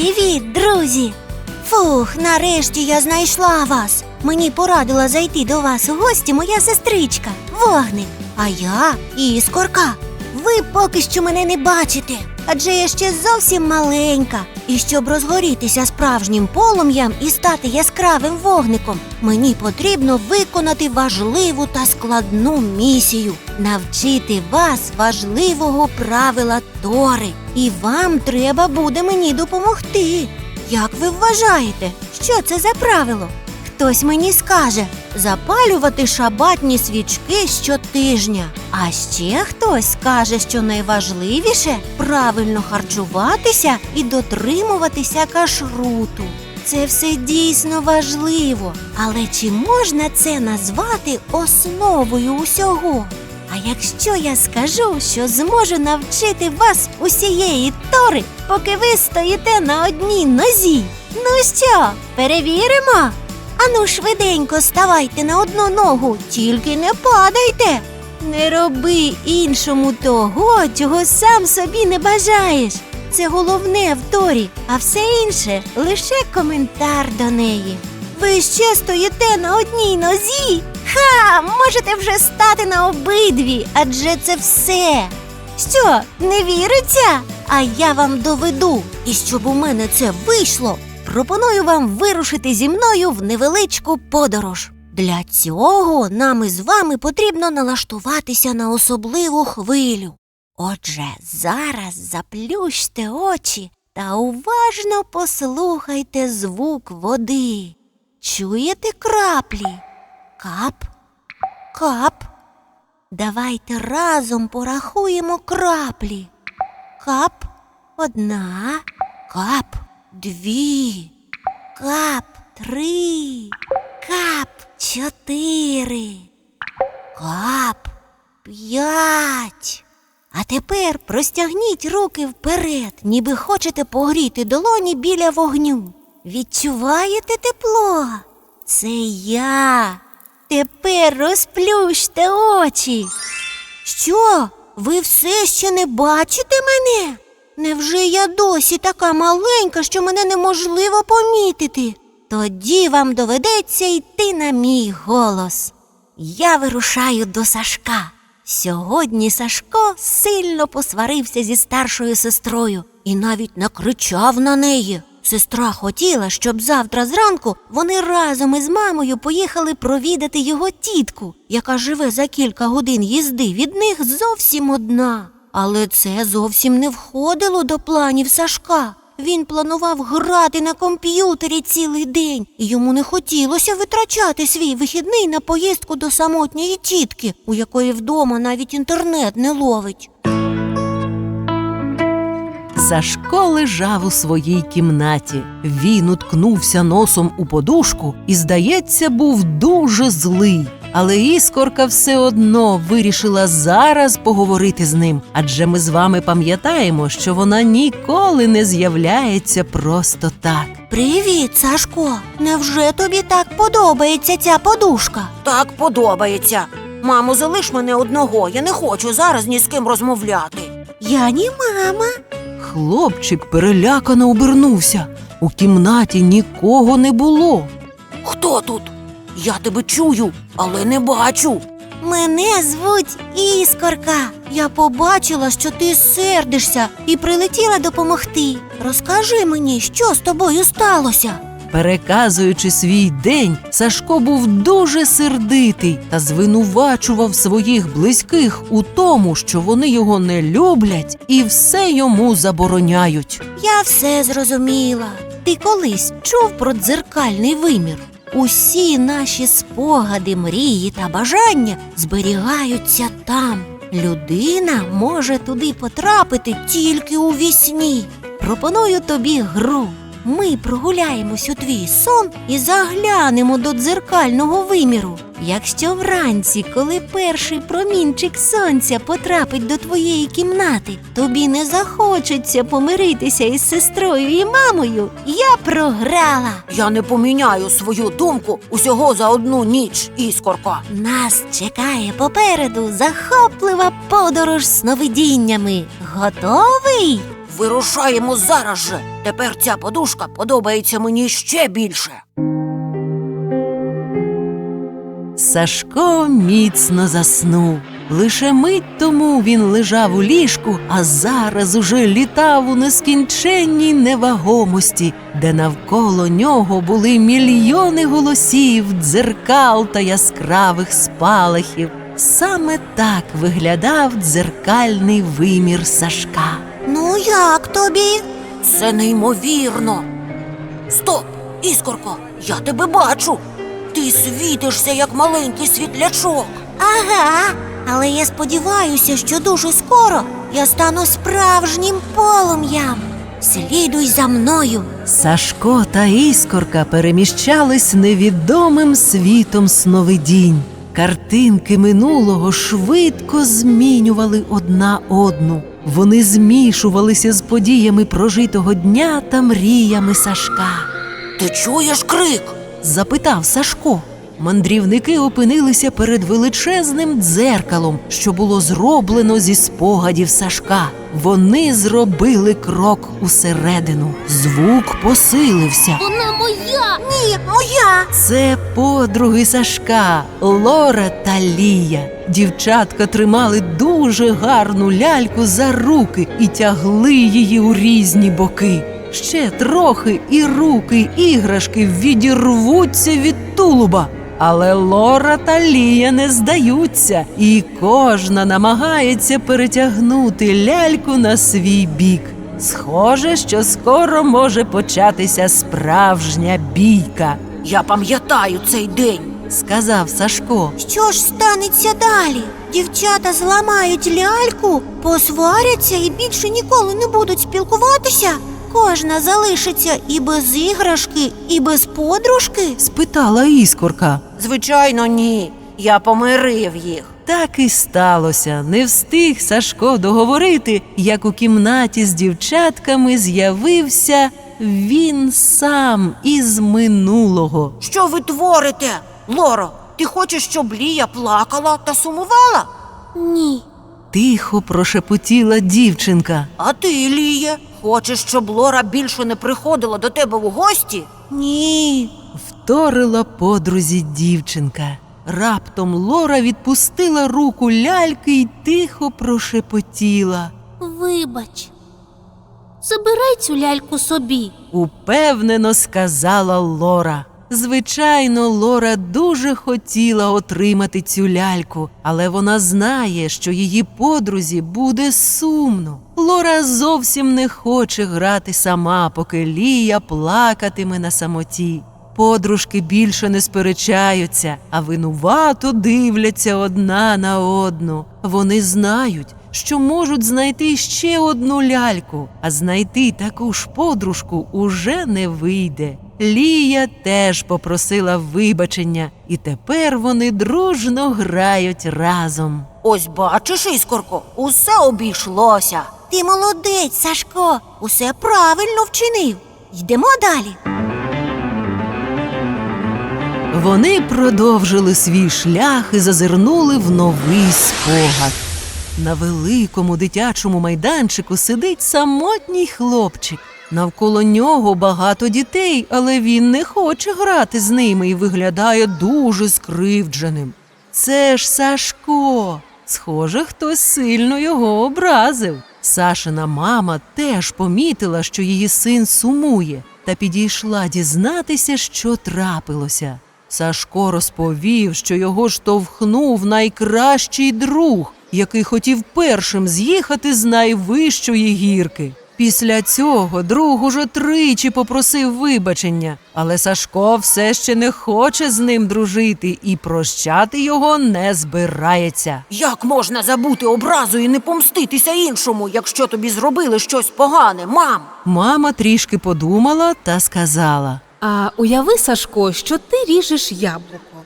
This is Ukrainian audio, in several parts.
Привіт, друзі! Фух, нарешті я знайшла вас. Мені порадила зайти до вас у гості моя сестричка, вогник. А я іскорка. Ви поки що мене не бачите, адже я ще зовсім маленька. І щоб розгорітися справжнім полум'ям і стати яскравим вогником, мені потрібно виконати важливу та складну місію навчити вас важливого правила Тори. І вам треба буде мені допомогти. Як ви вважаєте, що це за правило? Хтось мені скаже запалювати шабатні свічки щотижня. А ще хтось скаже, що найважливіше правильно харчуватися і дотримуватися кашруту. Це все дійсно важливо, але чи можна це назвати основою усього? А якщо я скажу, що зможу навчити вас усієї тори, поки ви стоїте на одній нозі? Ну що, перевіримо? Ану, швиденько ставайте на одну ногу, тільки не падайте. Не роби іншому того, чого сам собі не бажаєш. Це головне в Торі, а все інше лише коментар до неї. Ви ще стоїте на одній нозі? Ха! Можете вже стати на обидві, адже це все. Що, не віриться? А я вам доведу. І щоб у мене це вийшло, пропоную вам вирушити зі мною в невеличку подорож. Для цього нам із вами потрібно налаштуватися на особливу хвилю. Отже, зараз заплющте очі та уважно послухайте звук води. Чуєте краплі? Кап, кап. Давайте разом порахуємо краплі. Кап одна, кап дві, кап три, кап чотири, кап п'ять. А тепер простягніть руки вперед, ніби хочете погріти долоні біля вогню. Відчуваєте тепло? Це я. Тепер розплющте очі. Що? Ви все ще не бачите мене? Невже я досі така маленька, що мене неможливо помітити? Тоді вам доведеться йти на мій голос. Я вирушаю до Сашка. Сьогодні Сашко сильно посварився зі старшою сестрою і навіть накричав на неї. Сестра хотіла, щоб завтра зранку вони разом із мамою поїхали провідати його тітку, яка живе за кілька годин їзди від них зовсім одна. Але це зовсім не входило до планів Сашка. Він планував грати на комп'ютері цілий день, і йому не хотілося витрачати свій вихідний на поїздку до самотньої тітки, у якої вдома навіть інтернет не ловить. Сашко лежав у своїй кімнаті. Він уткнувся носом у подушку і, здається, був дуже злий. Але іскорка все одно вирішила зараз поговорити з ним, адже ми з вами пам'ятаємо, що вона ніколи не з'являється просто так. Привіт, Сашко. Невже тобі так подобається ця подушка? Так подобається. Мамо, залиш мене одного, я не хочу зараз ні з ким розмовляти. Я не мама. Хлопчик перелякано обернувся. У кімнаті нікого не було. Хто тут? Я тебе чую, але не бачу. Мене звуть Іскорка. Я побачила, що ти сердишся і прилетіла допомогти. Розкажи мені, що з тобою сталося. Переказуючи свій день, Сашко був дуже сердитий та звинувачував своїх близьких у тому, що вони його не люблять і все йому забороняють. Я все зрозуміла. Ти колись чув про дзеркальний вимір? Усі наші спогади, мрії та бажання зберігаються там. Людина може туди потрапити тільки у вісні. Пропоную тобі гру. Ми прогуляємось у твій сон і заглянемо до дзеркального виміру. Якщо вранці, коли перший промінчик сонця потрапить до твоєї кімнати, тобі не захочеться помиритися із сестрою і мамою, я програла. Я не поміняю свою думку усього за одну ніч, іскорка. Нас чекає попереду захоплива подорож з сновидіннями. Готовий? Вирушаємо зараз же. Тепер ця подушка подобається мені ще більше. Сашко міцно заснув. Лише мить тому він лежав у ліжку, а зараз уже літав у нескінченній невагомості, де навколо нього були мільйони голосів, дзеркал та яскравих спалахів. Саме так виглядав дзеркальний вимір Сашка. Ну як тобі? Це неймовірно. Стоп, іскорко, я тебе бачу. Ти світишся, як маленький світлячок. Ага. Але я сподіваюся, що дуже скоро я стану справжнім полум'ям. Слідуй за мною. Сашко та іскорка переміщались невідомим світом сновидінь. Картинки минулого швидко змінювали одна одну. Вони змішувалися з подіями прожитого дня та мріями Сашка. Ти чуєш крик? Запитав Сашко. Мандрівники опинилися перед величезним дзеркалом, що було зроблено зі спогадів Сашка. Вони зробили крок усередину. Звук посилився. Вона моя! Ні, моя! Це подруги Сашка, Лора та Лія. Дівчатка тримали дуже гарну ляльку за руки і тягли її у різні боки. Ще трохи і руки іграшки відірвуться від тулуба. Але Лора та Лія не здаються, і кожна намагається перетягнути ляльку на свій бік. Схоже, що скоро може початися справжня бійка, Я пам'ятаю цей день. сказав Сашко. Що ж станеться далі? Дівчата зламають ляльку, посваряться і більше ніколи не будуть спілкуватися. Кожна залишиться і без іграшки, і без подружки. спитала іскорка. Звичайно, ні. Я помирив їх. Так і сталося. Не встиг Сашко договорити, як у кімнаті з дівчатками з'явився він сам із минулого. Що ви творите? Лоро, ти хочеш, щоб Лія плакала та сумувала? Ні. Тихо прошепотіла дівчинка. А ти, Ліє, хочеш, щоб Лора більше не приходила до тебе у гості? Ні. Вторила подрузі дівчинка. Раптом Лора відпустила руку ляльки й тихо прошепотіла. Вибач. Забирай цю ляльку собі. Упевнено сказала Лора. Звичайно, Лора дуже хотіла отримати цю ляльку, але вона знає, що її подрузі буде сумно. Лора зовсім не хоче грати сама, поки Лія плакатиме на самоті. Подружки більше не сперечаються, а винувато дивляться одна на одну. Вони знають, що можуть знайти ще одну ляльку, а знайти таку ж подружку уже не вийде. Лія теж попросила вибачення, і тепер вони дружно грають разом. Ось бачиш, іскорко, усе обійшлося. Ти молодець, Сашко. Усе правильно вчинив. Йдемо далі. Вони продовжили свій шлях і зазирнули в новий спогад. На великому дитячому майданчику сидить самотній хлопчик. Навколо нього багато дітей, але він не хоче грати з ними і виглядає дуже скривдженим. Це ж Сашко. Схоже, хтось сильно його образив. Сашина мама теж помітила, що її син сумує, та підійшла дізнатися, що трапилося. Сашко розповів, що його штовхнув найкращий друг, який хотів першим з'їхати з найвищої гірки. Після цього друг уже тричі попросив вибачення, але Сашко все ще не хоче з ним дружити і прощати його не збирається. Як можна забути образу і не помститися іншому, якщо тобі зробили щось погане, мам? Мама трішки подумала та сказала. А уяви, Сашко, що ти ріжеш яблуко,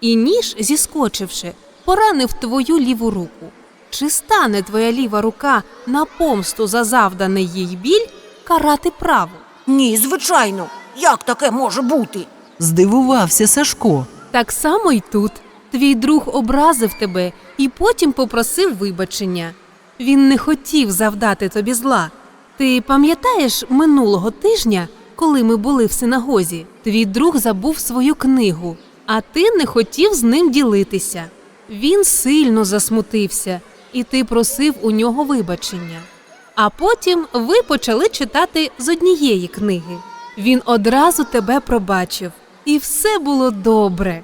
і ніж, зіскочивши, поранив твою ліву руку. Чи стане твоя ліва рука на помсту за завданий їй біль карати праву? Ні, звичайно. Як таке може бути? Здивувався Сашко. Так само й тут. Твій друг образив тебе і потім попросив вибачення. Він не хотів завдати тобі зла. Ти пам'ятаєш минулого тижня, коли ми були в синагозі, твій друг забув свою книгу, а ти не хотів з ним ділитися. Він сильно засмутився, і ти просив у нього вибачення. А потім ви почали читати з однієї книги. Він одразу тебе пробачив, і все було добре.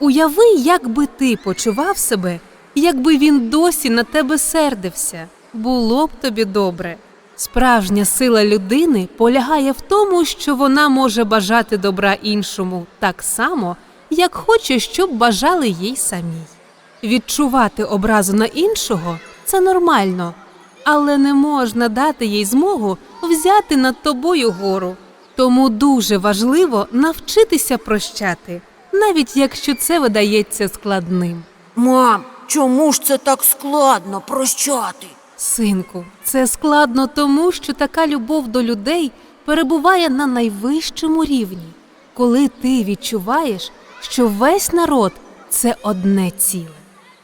Уяви, як би ти почував себе, якби він досі на тебе сердився. Було б тобі добре. Справжня сила людини полягає в тому, що вона може бажати добра іншому так само, як хоче, щоб бажали їй самій. Відчувати образу на іншого це нормально, але не можна дати їй змогу взяти над тобою гору. Тому дуже важливо навчитися прощати, навіть якщо це видається складним. Мам, чому ж це так складно прощати? Синку, це складно тому, що така любов до людей перебуває на найвищому рівні, коли ти відчуваєш, що весь народ це одне ціле.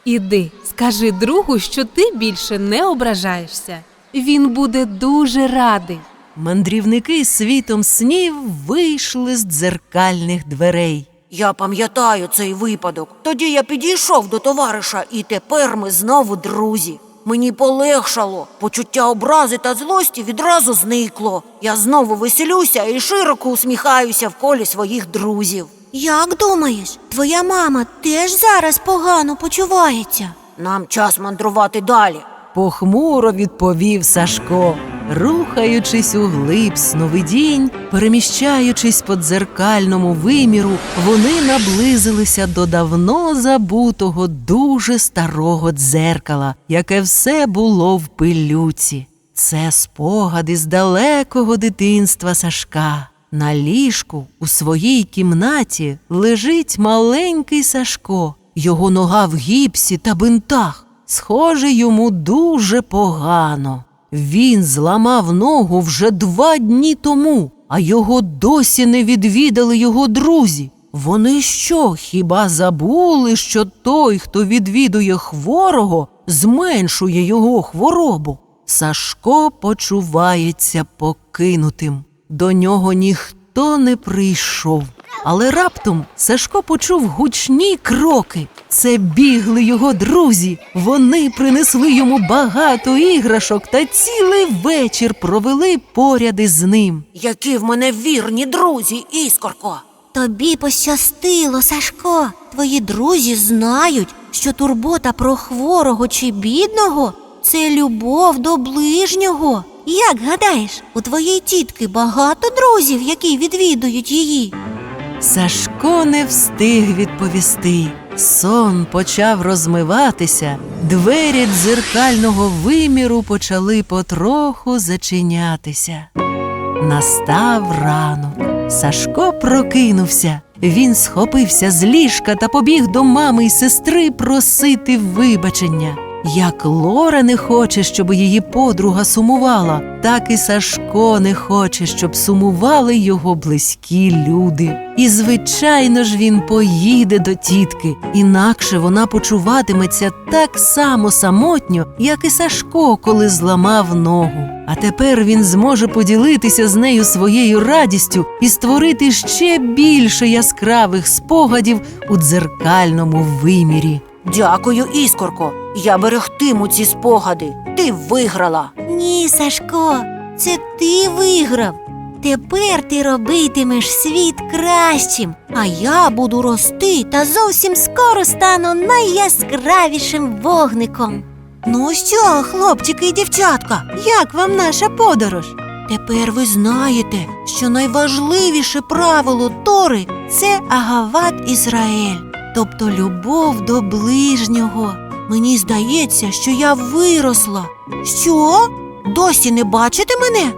Іди, скажи другу, що ти більше не ображаєшся. Він буде дуже радий. Мандрівники світом снів вийшли з дзеркальних дверей. Я пам'ятаю цей випадок. Тоді я підійшов до товариша, і тепер ми знову друзі. Мені полегшало. Почуття образи та злості відразу зникло. Я знову веселюся і широко усміхаюся в колі своїх друзів. Як думаєш, твоя мама теж зараз погано почувається? Нам час мандрувати далі. Похмуро відповів Сашко, рухаючись у глиб сновидінь, переміщаючись по дзеркальному виміру, вони наблизилися до давно забутого дуже старого дзеркала, яке все було в пилюці. Це спогади з далекого дитинства Сашка. На ліжку у своїй кімнаті лежить маленький Сашко, його нога в гіпсі та бинтах. Схоже, йому дуже погано. Він зламав ногу вже два дні тому, а його досі не відвідали його друзі. Вони що, хіба забули, що той, хто відвідує хворого, зменшує його хворобу? Сашко почувається покинутим. До нього ніхто не прийшов. Але раптом Сашко почув гучні кроки. Це бігли його друзі. Вони принесли йому багато іграшок та цілий вечір провели поряд із ним. Які в мене вірні друзі, іскорко. Тобі пощастило, Сашко. Твої друзі знають, що турбота про хворого чи бідного це любов до ближнього. Як гадаєш, у твоєї тітки багато друзів, які відвідують її? Сашко не встиг відповісти. Сон почав розмиватися, двері дзеркального виміру почали потроху зачинятися. Настав ранок. Сашко прокинувся. Він схопився з ліжка та побіг до мами й сестри просити вибачення. Як Лора не хоче, щоб її подруга сумувала, так і Сашко не хоче, щоб сумували його близькі люди. І, звичайно ж, він поїде до тітки, інакше вона почуватиметься так само самотньо, як і Сашко, коли зламав ногу. А тепер він зможе поділитися з нею своєю радістю і створити ще більше яскравих спогадів у дзеркальному вимірі. Дякую, іскорко. Я берегтиму ці спогади. Ти виграла. Ні, Сашко, це ти виграв. Тепер ти робитимеш світ кращим, а я буду рости та зовсім скоро стану найяскравішим вогником. Ну що, хлопчики і дівчатка, як вам наша подорож? Тепер ви знаєте, що найважливіше правило Тори це Агават Ізраїль, тобто любов до ближнього. Мені здається, що я виросла. Що? Досі не бачите мене?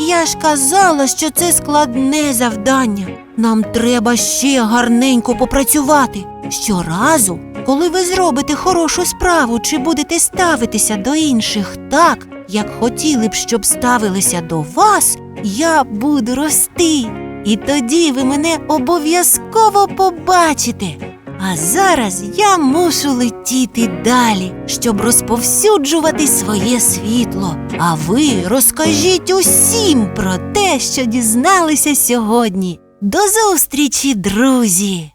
Я ж казала, що це складне завдання. Нам треба ще гарненько попрацювати. Щоразу, коли ви зробите хорошу справу чи будете ставитися до інших так, як хотіли б, щоб ставилися до вас, я буду рости. І тоді ви мене обов'язково побачите. А зараз я мушу летіти далі, щоб розповсюджувати своє світло. А ви розкажіть усім про те, що дізналися сьогодні. До зустрічі, друзі!